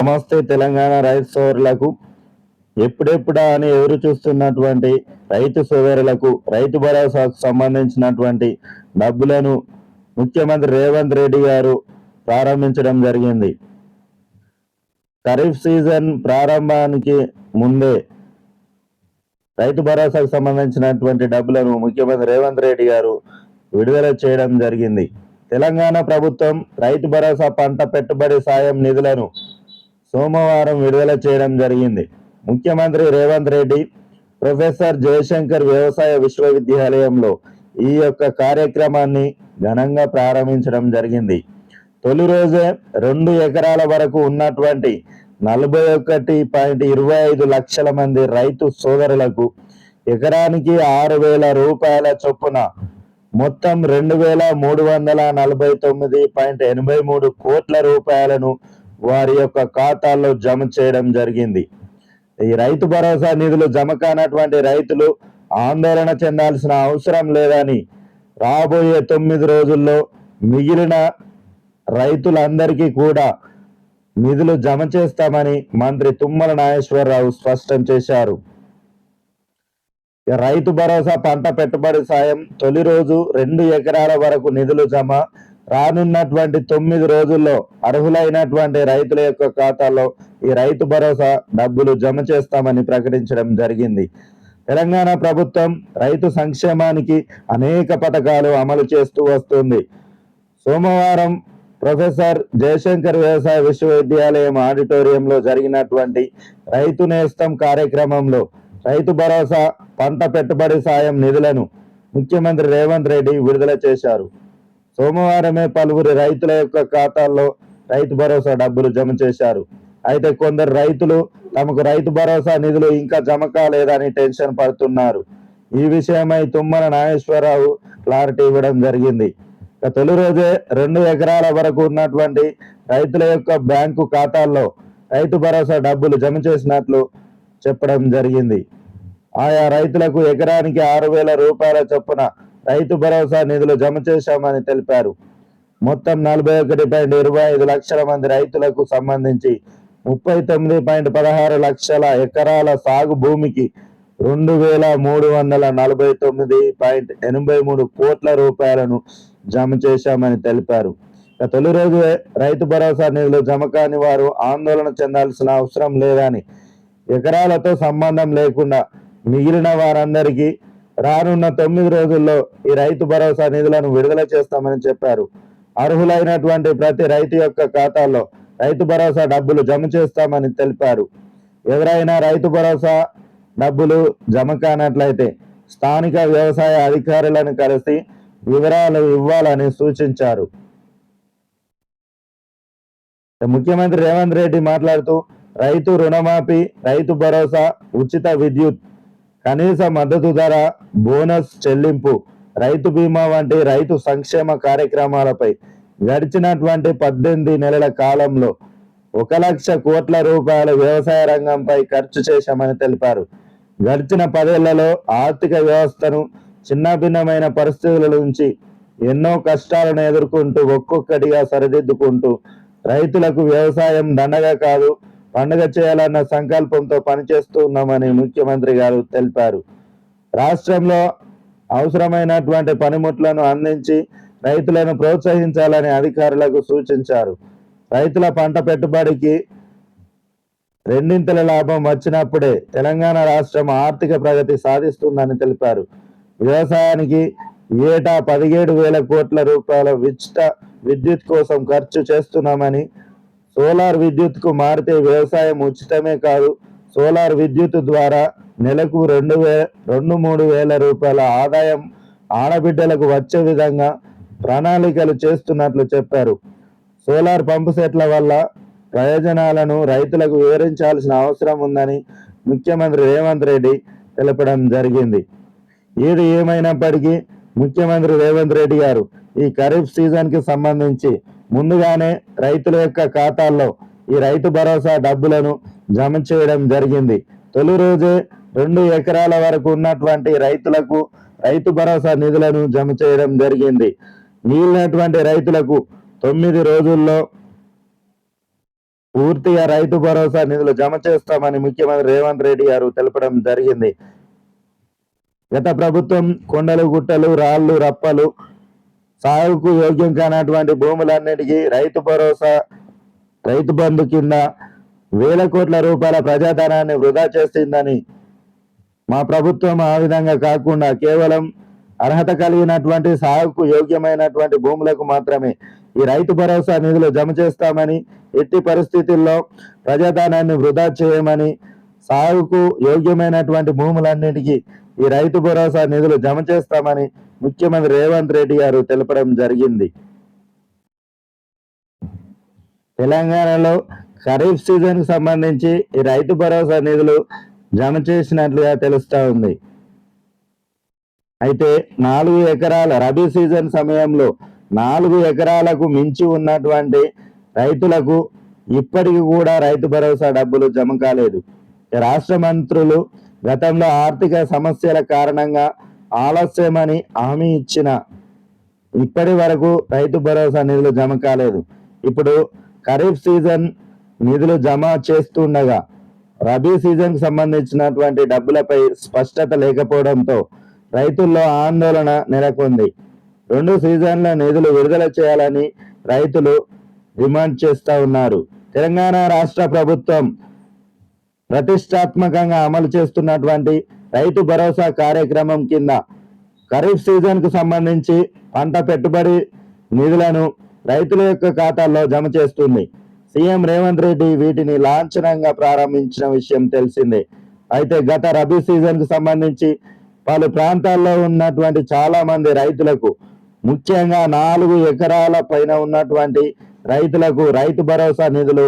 నమస్తే తెలంగాణ రైతు సోదరులకు. ఎప్పుడెప్పుడా అని ఎదురు చూస్తున్నటువంటి రైతు సోదరులకు రైతు భరోసాకు సంబంధించినటువంటి డబ్బులను ముఖ్యమంత్రి రేవంత్ రెడ్డి గారు ప్రారంభించడం జరిగింది. ఖరీఫ్ సీజన్ ప్రారంభానికి ముందే రైతు భరోసాకు సంబంధించినటువంటి డబ్బులను ముఖ్యమంత్రి రేవంత్ రెడ్డి గారు విడుదల చేయడం జరిగింది. తెలంగాణ ప్రభుత్వం రైతు భరోసా పంట పెట్టుబడి సాయం నిధులను సోమవారం విడుదల చేయడం జరిగింది. ముఖ్యమంత్రి రేవంత్ రెడ్డి ప్రొఫెసర్ జయశంకర్ వ్యవసాయ విశ్వవిద్యాలయంలో ఈ యొక్క కార్యక్రమాన్ని ఘనంగా ప్రారంభించడం జరిగింది. తొలి రోజే రెండు ఎకరాల వరకు ఉన్నటువంటి నలభై ఒకటి పాయింట్ ఇరవై ఐదు లక్షల మంది రైతు సోదరులకు ఎకరానికి ఆరు వేల రూపాయల చొప్పున మొత్తం రెండు వేల మూడు వందల నలభై తొమ్మిది పాయింట్ ఎనభై మూడు కోట్ల రూపాయలను వారి యొక్క ఖాతాల్లో జమ చేయడం జరిగింది. ఈ రైతు భరోసా నిధులు జమ కానటువంటి రైతులు ఆందోళన చెందాల్సిన అవసరం లేదని రాబోయే తొమ్మిది రోజుల్లో మిగిలిన రైతులందరికీ కూడా నిధులు జమ చేస్తామని మంత్రి తుమ్మల నాగేశ్వరరావు స్పష్టం చేశారు. రైతు భరోసా పంట పెట్టుబడి సాయం తొలి రోజు రెండు ఎకరాల వరకు నిధులు జమ రానున్నటువంటి తొమ్మిది రోజుల్లో అర్హులైనటువంటి రైతుల యొక్క ఖాతాలో ఈ రైతు భరోసా డబ్బులు జమ చేస్తామని ప్రకటించడం జరిగింది. తెలంగాణ ప్రభుత్వం రైతు సంక్షేమానికి అనేక పథకాలు అమలు చేస్తూ వస్తుంది. సోమవారం ప్రొఫెసర్ జయశంకర్ వ్యవసాయ విశ్వవిద్యాలయం ఆడిటోరియంలో జరిగినటువంటి రైతు నేస్తం కార్యక్రమంలో రైతు భరోసా పంట పెట్టుబడి సాయం నిధులను ముఖ్యమంత్రి రేవంత్ రెడ్డి విడుదల చేశారు. సోమవారమే పలువురు రైతుల యొక్క ఖాతాల్లో రైతు భరోసా డబ్బులు జమ చేశారు. అయితే కొందరు రైతులు తమకు రైతు భరోసా నిధులు ఇంకా జమ కాలేదని టెన్షన్ పడుతున్నారు. ఈ విషయమై తుమ్మల నాగేశ్వరరావు క్లారిటీ ఇవ్వడం జరిగింది. తొలి రోజే రెండు ఎకరాల వరకు ఉన్నటువంటి రైతుల యొక్క బ్యాంకు ఖాతాల్లో రైతు భరోసా డబ్బులు జమ చేసినట్లు చెప్పడం జరిగింది. ఆయా రైతులకు ఎకరానికి ఆరు వేల రూపాయల చొప్పున రైతు భరోసా నిధులు జమ చేశామని తెలిపారు. మొత్తం నలభై ఒకటి పాయింట్ ఇరవై ఐదు లక్షల మంది రైతులకు సంబంధించి ముప్పై తొమ్మిది పాయింట్ పదహారు లక్షల ఎకరాల సాగు భూమికి రెండు వేల మూడు వందల నలభై తొమ్మిది పాయింట్ ఎనభై మూడు కోట్ల రూపాయలను జమ చేశామని తెలిపారు. తొలి రోజు రైతు భరోసా నిధులు జమ కాని వారు ఆందోళన చెందాల్సిన అవసరం లేదని ఎకరాలతో సంబంధం లేకుండా మిగిలిన వారందరికీ రానున్న తొమ్మిది రోజుల్లో ఈ రైతు భరోసా నిధులను విడుదల చేస్తామని చెప్పారు. అర్హులైనటువంటి ప్రతి రైతు యొక్క ఖాతాల్లో రైతు భరోసా డబ్బులు జమ చేస్తామని తెలిపారు. ఎవరైనా రైతు భరోసా డబ్బులు జమ కానట్లయితే స్థానిక వ్యవసాయ అధికారులను కలిసి వివరాలు ఇవ్వాలని సూచించారు. ముఖ్యమంత్రి రేవంత్ రెడ్డి మాట్లాడుతూ రైతు రుణమాఫీ రైతు భరోసా ఉచిత విద్యుత్ కనీస మద్దతు ధర బోనస్ చెల్లింపు రైతు బీమా వంటి రైతు సంక్షేమ కార్యక్రమాలపై గడిచినటువంటి పద్దెనిమిది నెలల కాలంలో ఒక లక్ష కోట్ల రూపాయల వ్యవసాయ రంగంపై ఖర్చు చేశామని తెలిపారు. గడిచిన పదేళ్ళలో ఆర్థిక వ్యవస్థను చిన్నభిన్నమైన పరిస్థితుల నుంచి ఎన్నో కష్టాలను ఎదుర్కొంటూ ఒక్కొక్కటిగా సరిదిద్దుకుంటూ రైతులకు వ్యవసాయం దండగా కాదు పండుగ చేయాలన్న సంకల్పంతో పనిచేస్తూ ఉన్నామని ముఖ్యమంత్రి గారు తెలిపారు. రాష్ట్రంలో అవసరమైనటువంటి పనిముట్లను అందించి రైతులను ప్రోత్సహించాలని అధికారులకు సూచించారు. రైతుల పంట పెట్టుబడికి రెండింతల లాభం వచ్చినప్పుడే తెలంగాణ రాష్ట్రం ఆర్థిక ప్రగతి సాధిస్తుందని తెలిపారు. వ్యవసాయానికి ఏటా పదిహేడు వేల కోట్ల రూపాయల విచిత విద్యుత్ కోసం ఖర్చు చేస్తున్నామని సోలార్ విద్యుత్కు మారితే వ్యవసాయం ఉచితమే కాదు సోలార్ విద్యుత్ ద్వారా నెలకు రెండు వే రెండు మూడు వేల రూపాయల ఆదాయం ఆడబిడ్డలకు వచ్చే విధంగా ప్రణాళికలు చేస్తున్నట్లు చెప్పారు. సోలార్ పంపు సెట్ల వల్ల ప్రయోజనాలను రైతులకు వివరించాల్సిన అవసరం ఉందని ముఖ్యమంత్రి రేవంత్ రెడ్డి తెలపడం జరిగింది. ఏది ఏమైనప్పటికీ ముఖ్యమంత్రి రేవంత్ రెడ్డి గారు ఈ ఖరీఫ్ సీజన్కి సంబంధించి ముందుగానే రైతుల యొక్క ఖాతాల్లో ఈ రైతు భరోసా డబ్బులను జమ చేయడం జరిగింది. తొలి రోజే రెండు ఎకరాల వరకు ఉన్నటువంటి రైతులకు రైతు భరోసా నిధులను జమ చేయడం జరిగింది. మిగిలినటువంటి రైతులకు తొమ్మిది రోజుల్లో పూర్తిగా రైతు భరోసా నిధులు జమ చేస్తామని ముఖ్యమంత్రి రేవంత్ రెడ్డి గారు తెలపడం జరిగింది. గత ప్రభుత్వం కొండలు గుట్టలు రాళ్ళు రప్పలు సాగుకు యోగ్యం కానటువంటి భూములన్నిటికీ రైతు భరోసా రైతు బంధు కింద వేల కోట్ల రూపాయల ప్రజాధనాన్ని వృధా చేసిందని మా ప్రభుత్వం ఆ విధంగా కాకుండా కేవలం అర్హత కలిగినటువంటి సాగుకు యోగ్యమైనటువంటి భూములకు మాత్రమే ఈ రైతు భరోసా నిధులు జమ చేస్తామని ఎట్టి పరిస్థితుల్లో ప్రజాధనాన్ని వృధా చేయమని సాగుకు యోగ్యమైనటువంటి భూములన్నిటికీ ఈ రైతు భరోసా నిధులు జమ చేస్తామని ముఖ్యమంత్రి రేవంత్ రెడ్డి గారు తెలపడం జరిగింది. తెలంగాణలో ఖరీఫ్ సీజన్కు సంబంధించి ఈ రైతు భరోసా నిధులు జమ చేసినట్లుగా తెలుస్తా ఉంది. అయితే నాలుగు ఎకరాల రబీ సీజన్ సమయంలో నాలుగు ఎకరాలకు మించి ఉన్నటువంటి రైతులకు ఇప్పటికి కూడా రైతు భరోసా డబ్బులు జమ కాలేదు. రాష్ట్ర మంత్రులు గతంలో ఆర్థిక సమస్యల కారణంగా ఆలస్యమని హామీ ఇచ్చిన ఇప్పటి వరకు రైతు భరోసా నిధులు జమ కాలేదు. ఇప్పుడు ఖరీఫ్ సీజన్ నిధులు జమ చేస్తుండగా రబీ సీజన్కు సంబంధించినటువంటి డబ్బులపై స్పష్టత లేకపోవడంతో రైతుల్లో ఆందోళన నెలకొంది. రెండు సీజన్ల నిధులు విడుదల చేయాలని రైతులు డిమాండ్ చేస్తూ ఉన్నారు. తెలంగాణ రాష్ట్ర ప్రభుత్వం ప్రతిష్టాత్మకంగా అమలు చేస్తున్నటువంటి రైతు భరోసా కార్యక్రమం కింద ఖరీఫ్ సీజన్కు సంబంధించి పంట పెట్టుబడి నిధులను రైతుల యొక్క ఖాతాల్లో జమ చేస్తుంది. సీఎం రేవంత్ రెడ్డి వీటిని లాంఛనంగా ప్రారంభించిన విషయం తెలిసిందే. అయితే గత రబీ సీజన్కు సంబంధించి పలు ప్రాంతాల్లో ఉన్నటువంటి చాలా మంది రైతులకు ముఖ్యంగా నాలుగు ఎకరాల పైన ఉన్నటువంటి రైతులకు రైతు భరోసా నిధులు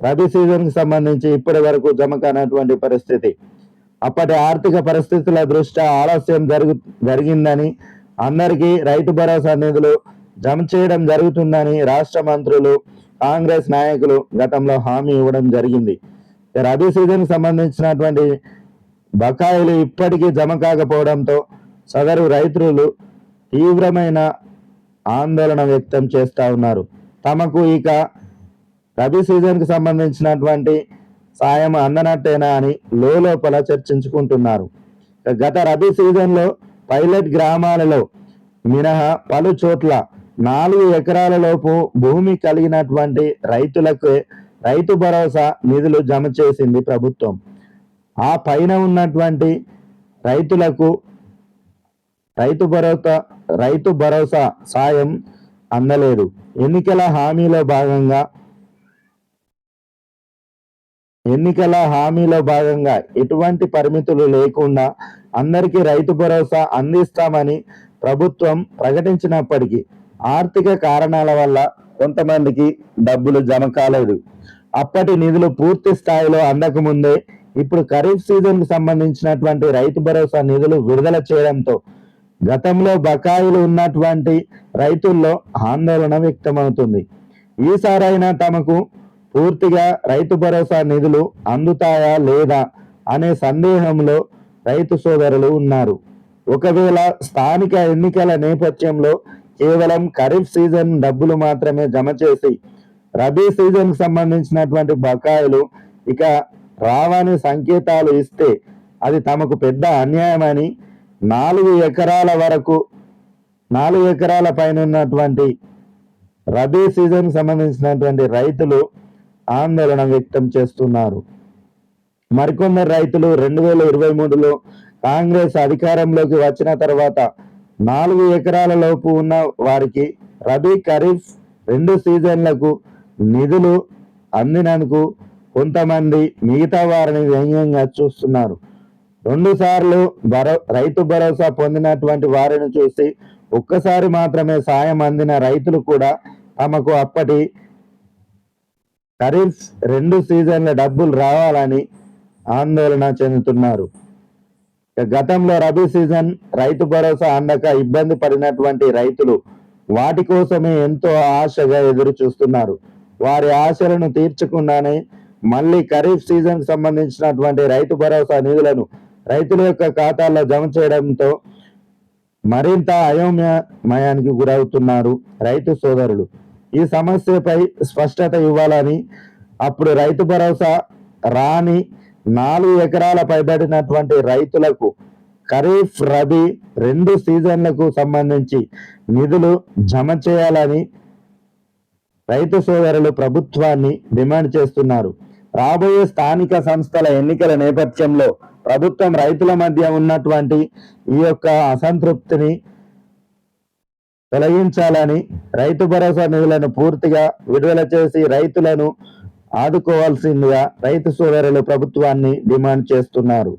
రబీ సీజన్కి సంబంధించి ఇప్పటి వరకు జమ కానటువంటి పరిస్థితి. అప్పటి ఆర్థిక పరిస్థితుల దృష్ట్యా ఆలస్యం జరుగు జరిగిందని అందరికీ రైతు భరోసా నిధులు జమ చేయడం జరుగుతుందని రాష్ట్ర మంత్రులు కాంగ్రెస్ నాయకులు గతంలో హామీ ఇవ్వడం జరిగింది. రబీ సీజన్కి సంబంధించినటువంటి బకాయిలు ఇప్పటికీ జమ కాకపోవడంతో సదరు రైతులు తీవ్రమైన ఆందోళన వ్యక్తం చేస్తా ఉన్నారు. తమకు ఇక రబీ సీజన్కి సంబంధించినటువంటి సాయం అందనట్టేనా అని లోపల చర్చించుకుంటున్నారు. గత రబీ సీజన్లో పైలట్ గ్రామాలలో మినహా పలు చోట్ల నాలుగు ఎకరాల లోపు భూమి కలిగినటువంటి రైతులకు రైతు భరోసా నిధులు జమ చేసింది ప్రభుత్వం. ఆ పైన ఉన్నటువంటి రైతులకు రైతు భరోసా రైతు భరోసా సాయం అందలేదు. ఎన్నికల హామీలో భాగంగా ఎన్నికల హామీలో భాగంగా ఎటువంటి పరిమితులు లేకుండా అందరికీ రైతు భరోసా అందిస్తామని ప్రభుత్వం ప్రకటించినప్పటికీ ఆర్థిక కారణాల వల్ల కొంతమందికి డబ్బులు జమ కాలేదు. అప్పటి నిధులు పూర్తి స్థాయిలో అందకముందే ఇప్పుడు ఖరీఫ్ సీజన్కు సంబంధించినటువంటి రైతు భరోసా నిధులు విడుదల చేయడంతో గతంలో బకాయిలు ఉన్నటువంటి రైతుల్లో ఆందోళన వ్యక్తమవుతుంది. ఈసారైనా తమకు పూర్తిగా రైతు భరోసా నిధులు అందుతాయా లేదా అనే సందేహంలో రైతు సోదరులు ఉన్నారు. ఒకవేళ స్థానిక ఎన్నికల నేపథ్యంలో కేవలం ఖరీఫ్ సీజన్ డబ్బులు మాత్రమే జమ చేసి రబీ సీజన్ సంబంధించినటువంటి బకాయిలు ఇక రావని సంకేతాలు ఇస్తే అది తమకు పెద్ద అన్యాయమని నాలుగు ఎకరాల వరకు నాలుగు ఎకరాల పైన ఉన్నటువంటి రబీ సీజన్ సంబంధించినటువంటి రైతులు ఆందోళన వ్యక్తం చేస్తున్నారు. మరికొందరు రైతులు రెండు వేల ఇరవై మూడులో కాంగ్రెస్ అధికారంలోకి వచ్చిన తర్వాత నాలుగు ఎకరాల లోపు ఉన్న వారికి రబీ ఖరీఫ్ రెండు సీజన్లకు నిధులు అందినందుకు కొంతమంది మిగతా వారిని వ్యంగ్యంగా చూస్తున్నారు. రెండు సార్లు భరో రైతు భరోసా పొందినటువంటి వారిని చూసి ఒక్కసారి మాత్రమే సాయం అందిన రైతులు కూడా తమకు అప్పటి ఖరీఫ్ రెండు సీజన్ల డబ్బులు రావాలని ఆందోళన చెందుతున్నారు. గతంలో రబీ సీజన్ రైతు భరోసా అందక ఇబ్బంది పడినటువంటి రైతులు వాటి కోసమే ఎంతో ఆశగా ఎదురు చూస్తున్నారు. వారి ఆశలను తీర్చకుండానే మళ్ళీ ఖరీఫ్ సీజన్ సంబంధించినటువంటి రైతు భరోసా నిధులను రైతుల యొక్క ఖాతాల్లో జమ చేయడంతో మరింత అయోమయానికి గురవుతున్నారు రైతు సోదరులు. ఈ సమస్యపై స్పష్టత ఇవ్వాలని అప్పుడు రైతు భరోసా రాని నాలుగు ఎకరాల పైబడినటువంటి రైతులకు ఖరీఫ్ రబీ రెండు సీజన్లకు సంబంధించి నిధులు జమ చేయాలని రైతు సోదరులు ప్రభుత్వాన్ని డిమాండ్ చేస్తున్నారు. రాబోయే స్థానిక సంస్థల ఎన్నికల నేపథ్యంలో ప్రభుత్వం రైతుల మధ్య ఉన్నటువంటి ఈ యొక్క అసంతృప్తిని తొలగించాలని రైతు భరోసా నిధులను పూర్తిగా విడుదల చేసి రైతులను ఆదుకోవాల్సిందిగా రైతు సోదరులు ప్రభుత్వాన్ని డిమాండ్ చేస్తున్నారు.